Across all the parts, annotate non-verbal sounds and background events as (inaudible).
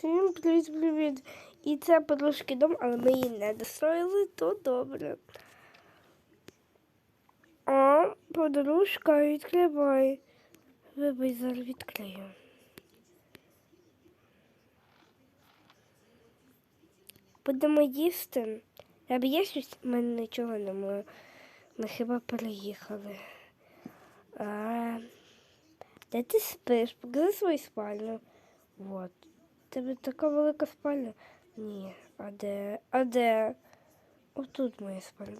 Всім привіт-привіт. І це подружки дом, але ми її не достроїли, то добре. А, подружка, відкривай. Вибач, зараз відкрию. Будемо їсти. Аби є щось, в мене нічого немає. Ми хіба переїхали. А, де ти спиш? Покажи свою спальню. Вот. Тебе така велика спальня? Ні. А де? А де? Отут моя спальня.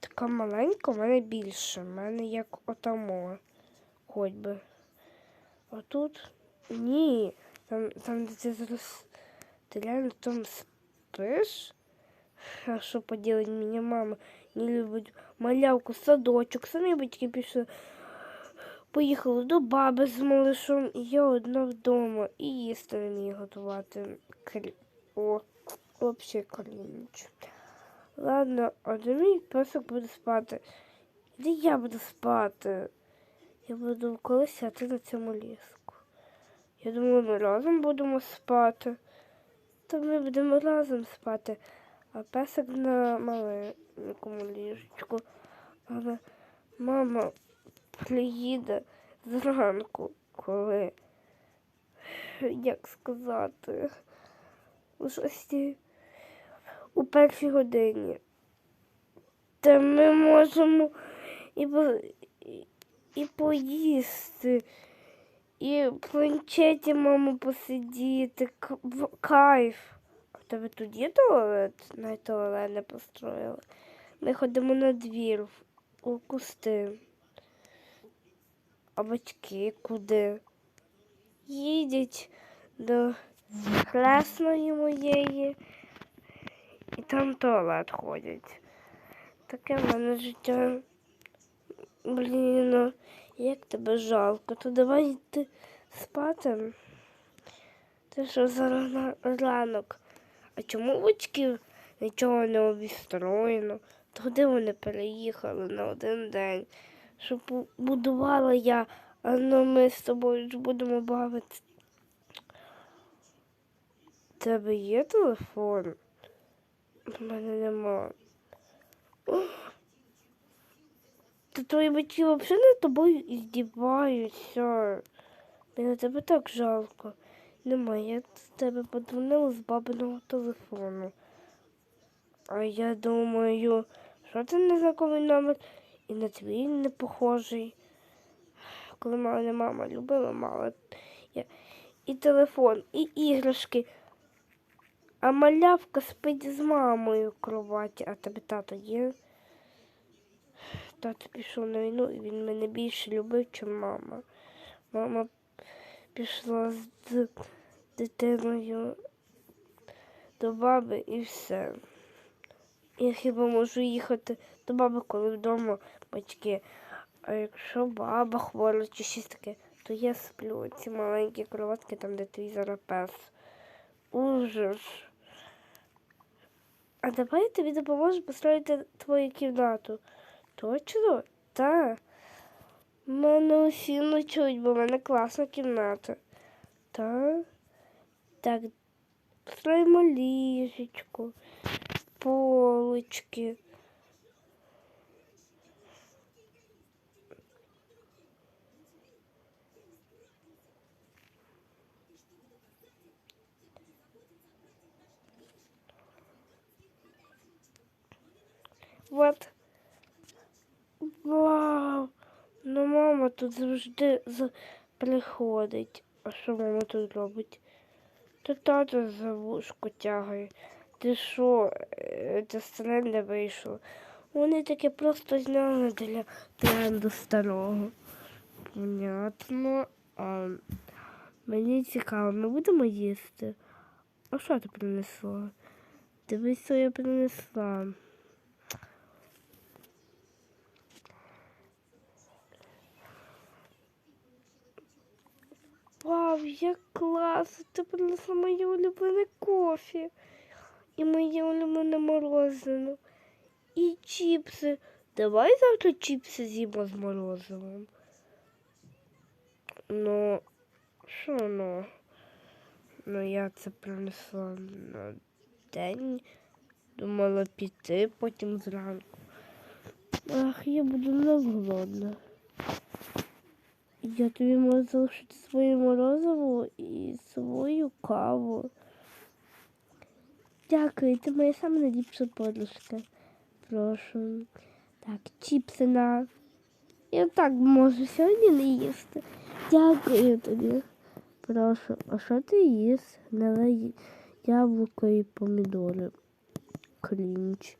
Така маленька, в мене більше. В мене як отамо. Хоч би. Отут? Ні. Там, там де ти зараз. Ти реально там спиш? А що поділить мені мама? Не любить малявку, садочок, самі батьки пішли. Поїхали до баби з малишом, і я одна вдома і їсти не міг готувати. Крі... О, взагалі колініч. Ладно, де мій песик буде спати? Де я буду спати? Я буду колисяти на цьому ліску. Я думаю, ми разом будемо спати. Та ми будемо разом спати, а песик на маленькому ліжечку. Але мама приїде зранку, коли, як сказати, у шостій, у першій годині. Та ми можемо і, і, і поїсти, і в планшеті мамо посидіти. Кайф. А тебе є туалет? На туалет не построїли. Ми ходимо на двір у кусти. А батьки куди? Їдять до хресної моєї і там туалет ходять. Таке в мене життя. Блін, ну, як тебе жалко, то давай йти спати. Ти що зараз ранок? А чому батьків нічого не обістроєно? То куди вони переїхали на один день? Щоб бу- будувала я, а ну ми з тобою будемо бавитися. У тебе є телефон? У мене нема. Та твої батьки взагалі над тобою здіваються. Мені тебе так жалко. Немає, я з тебе подзвонила з бабиного телефону. А я думаю, що це незнакомий номер і на твій не похожий. Коли мене мама любила, мала і телефон, і іграшки. А малявка спить з мамою в кроваті, а тебе тато є. Тато пішов на війну, і він мене більше любив, ніж мама. Мама пішла з дитиною до баби і все. Я хіба можу їхати до баби, коли вдома батьки. А якщо баба хвора чи щось таке, то я сплю. Ці маленькі кроватки, там, де твій зараз пес. Ужас. А давай я тобі допоможу построїти твою кімнату. Точно? Так. Мене усі ночують, бо в мене класна кімната. Так. Так, строїмо ліжечко, полочки. Вот. Вау! Ну, мама тут завжди приходить. А що мама тут робить? То тато за вушко тягає. Ти що, це старе не вийшло? Вони таке просто зняли для тренду старого. Понятно. А, мені цікаво, ми будемо їсти. А що ти принесла? Дивись, що я принесла. Вау, як класно! Ти принесла моє улюблене кофе. І моє улюблене морозиво. І чіпси. Давай завтра чіпси з'їмо з морозивом. Ну, що ну? Ну, я це принесла на день. Думала піти потім зранку. Ах, я буду голодна. Я тобі можу залишити своє морозиво і свою каву. Дякую, ти моя сама найліпша подружка. Прошу. Так, чіпси на. Я так можу сьогодні не їсти. Дякую тобі. Прошу. А що ти їш? Давай яблуко і помідори. Клінч.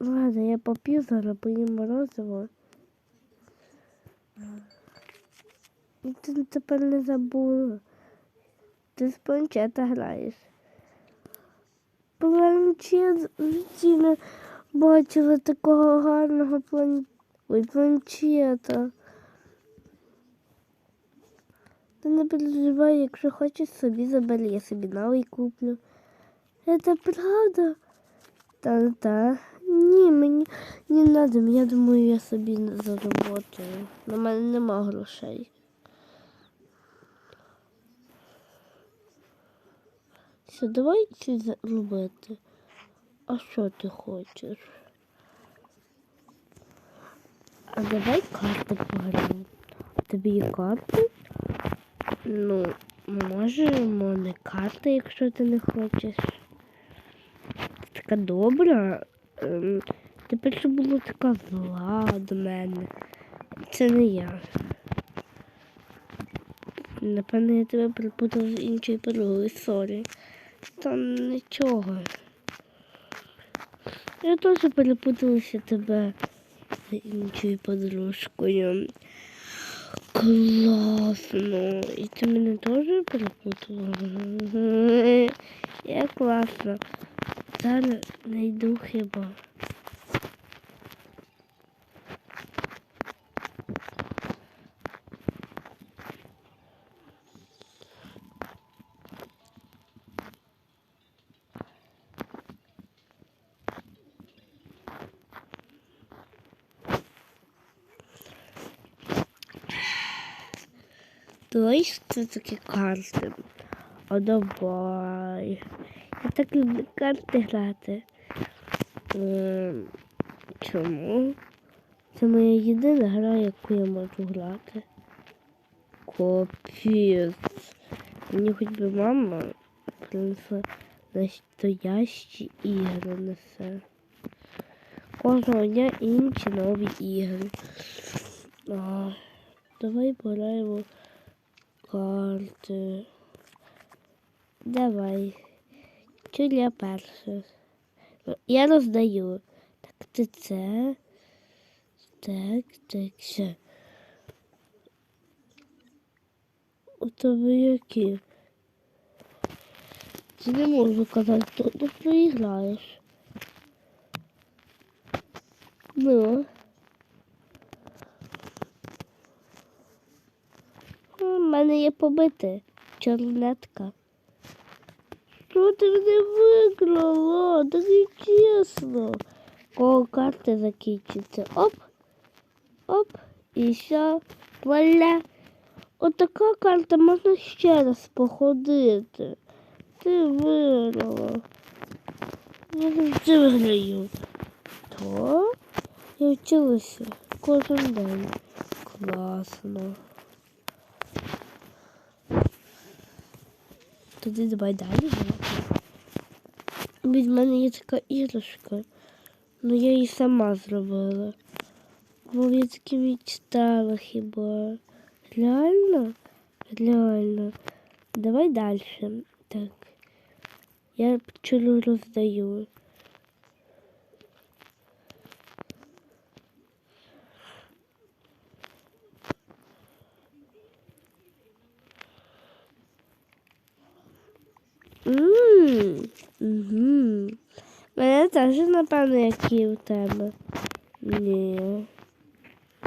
Ладно, я поп'ю зараз, поїм морозиво. І Ти тепер не забула. Ти з планшета граєш. Житті не бачила такого гарного план... Ой, планшета. Ти не переживай, якщо хочеш собі забери, я собі новий куплю. Це правда? Та та. Ні, мені не треба. Я думаю, я собі заработаю. На мене нема грошей. Все, давай щось робити. А що ти хочеш? А давай карти. А тобі є карти? Ну, можемо не карти, якщо ти не хочеш. Ти така добра. Ем, ти перше була така зла до мене. Це не я. Напевно, я тебе перепутала з іншою подругою, сорі. Та нічого. Я теж перепуталася тебе з іншою подружкою. Класно. І ти мене теж перепутала. (laughs) Я класно. Зараз знайду хіба. Давай що такі карти. А давай. Я так люблю карти грати. Ем, чому? Це моя єдина гра, яку я можу грати. Капець. Мені хоч би мама принесла настоящі ігри несе. Кожного дня інші нові ігри. А, давай пограємо карти. Давай. Що я перше? Я роздаю. Так, ти це. Так, так, все. У тебе які? Ти не можу казати, то ти проіграєш. Ну. У мене є побите чорнетка. Що ти мене виграла? Так не чесно. Кого карти закінчиться. Оп. Оп. І все. Валя. Отака карта можна ще раз походити. Ти виграла. Я завжди виграю. То я вчилася кожен день. Класно. Тоді давай далі. Від мене є така іграшка, але я її сама зробила. Бо я таки мечтала хіба. Реально? Реально. Давай далі. Так. Я пчелу роздаю. Угу. Мене теж, напевно, які у тебе. Ні.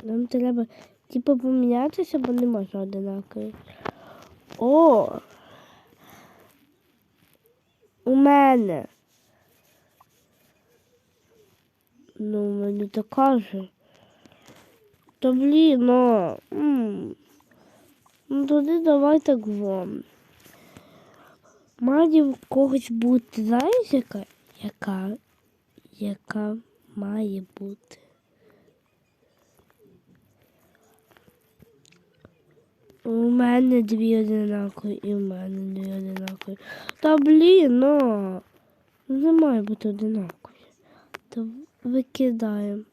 Нам треба, типу, помінятися, бо не можна одинакові. О! У мене. Ну, мені така же. Та блін, ну. Ну тоді давай так вам. Має в когось бути. Знаєш, яка? Яка? Яка має бути? У мене дві одинакові, і в мене дві одинакові. Та блін, ну. Не має бути одинакові. То викидаємо.